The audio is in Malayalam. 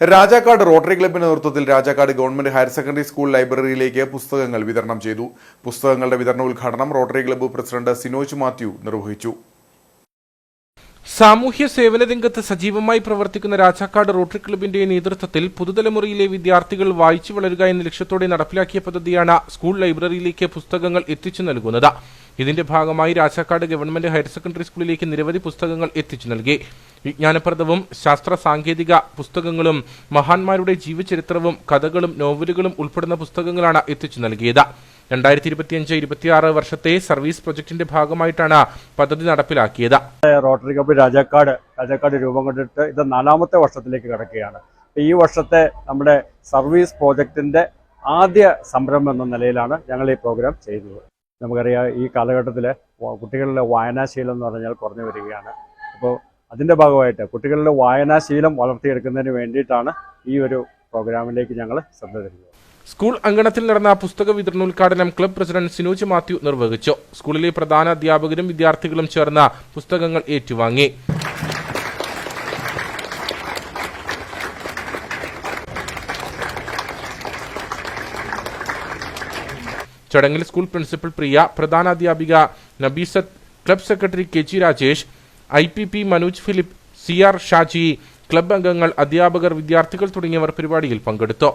രാജാക്കാട് റോട്ടറി ക്ലബിന്റെ നേതൃത്വത്തിൽ Rajakkad government higher secondary school ലൈബ്രറിയിലേക്ക് പുസ്തകങ്ങൾ വിതരണം ചെയ്തു. പുസ്തകങ്ങളുടെ വിതരണ ഉദ്ഘാടനം rotary club president Sinoj Mathew നിർവഹിച്ചു. സാമൂഹ്യ സേവന രംഗത്ത് സജീവമായി പ്രവർത്തിക്കുന്ന രാജാക്കാട് റോട്ടറി ക്ലബിന്റെ നേതൃത്വത്തിൽ പുതുതലമുറയിലെ വിദ്യാർത്ഥികൾ വായിച്ചു വളരുക എന്ന ലക്ഷ്യത്തോടെ നടപ്പിലാക്കിയ പദ്ധതിയാണ് സ്കൂൾ ലൈബ്രറിയിലേക്ക് പുസ്തകങ്ങൾ എത്തിച്ചു നൽകുന്നത്. ഇതിന്റെ ഭാഗമായി രാജാക്കാട് ഗവൺമെന്റ് ഹയർ സെക്കൻഡറി സ്കൂളിലേക്ക് നിരവധി പുസ്തകങ്ങൾ എത്തിച്ചു നൽകി. വിജ്ഞാനപ്രദവും ശാസ്ത്ര സാങ്കേതിക പുസ്തകങ്ങളും മഹാന്മാരുടെ ജീവചരിത്രവും കഥകളും നോവലുകളും ഉൾപ്പെടുന്ന പുസ്തകങ്ങളാണ് എത്തിച്ചു നൽകിയത്. രണ്ടായിരത്തി ഇരുപത്തിയഞ്ച് ഇരുപത്തിയാറ് വർഷത്തെ സർവീസ് പ്രൊജക്ടിന്റെ ഭാഗമായിട്ടാണ് പദ്ധതി നടപ്പിലാക്കിയത്. റോട്ടറി ക്ലബ്ബ് രാജാക്കാട് രാജാക്കാട് രൂപം കൊണ്ടിട്ട് ഇത് നാലാമത്തെ വർഷത്തിലേക്ക് കിടക്കുകയാണ്. ഈ വർഷത്തെ നമ്മുടെ സർവീസ് പ്രോജക്റ്റിന്റെ ആദ്യ സംരംഭം എന്ന നിലയിലാണ് ഞങ്ങൾ ഈ പ്രോഗ്രാം ചെയ്യുന്നത്. നമുക്കറിയാം ഈ കാലഘട്ടത്തിൽ കുട്ടികളുടെ വായനാശീലം എന്ന് പറഞ്ഞാൽ കുറഞ്ഞു വരികയാണ്. അപ്പോൾ അതിന്റെ ഭാഗമായിട്ട് കുട്ടികളുടെ വായനാശീലം വളർത്തിയെടുക്കുന്നതിന് വേണ്ടിയിട്ടാണ് ഈ ഒരു പ്രോഗ്രാമിലേക്ക് ഞങ്ങൾ ശ്രദ്ധ തരുന്നത്. സ്കൂൾ അങ്കണത്തിൽ നടന്ന പുസ്തക വിതരണോദ്ഘാടനം ക്ലബ് പ്രസിഡന്റ് സിനോജ് മാത്യു നിർവഹിച്ചു. സ്കൂളിലെ പ്രധാന അധ്യാപകരും വിദ്യാർത്ഥികളും ചേർന്ന പുസ്തകങ്ങൾ ഏറ്റുവാങ്ങി. ചടങ്ങിൽ school principal Priya പ്രധാനാധ്യാപിക Nabeesath club secretary K G Rajesh I P P Manoj Philip C R Shaji club അംഗങ്ങൾ അധ്യാപകർ വിദ്യാർത്ഥികൾ തുടങ്ങിയവർ പരിപാടിയിൽ പങ്കെടുത്തു.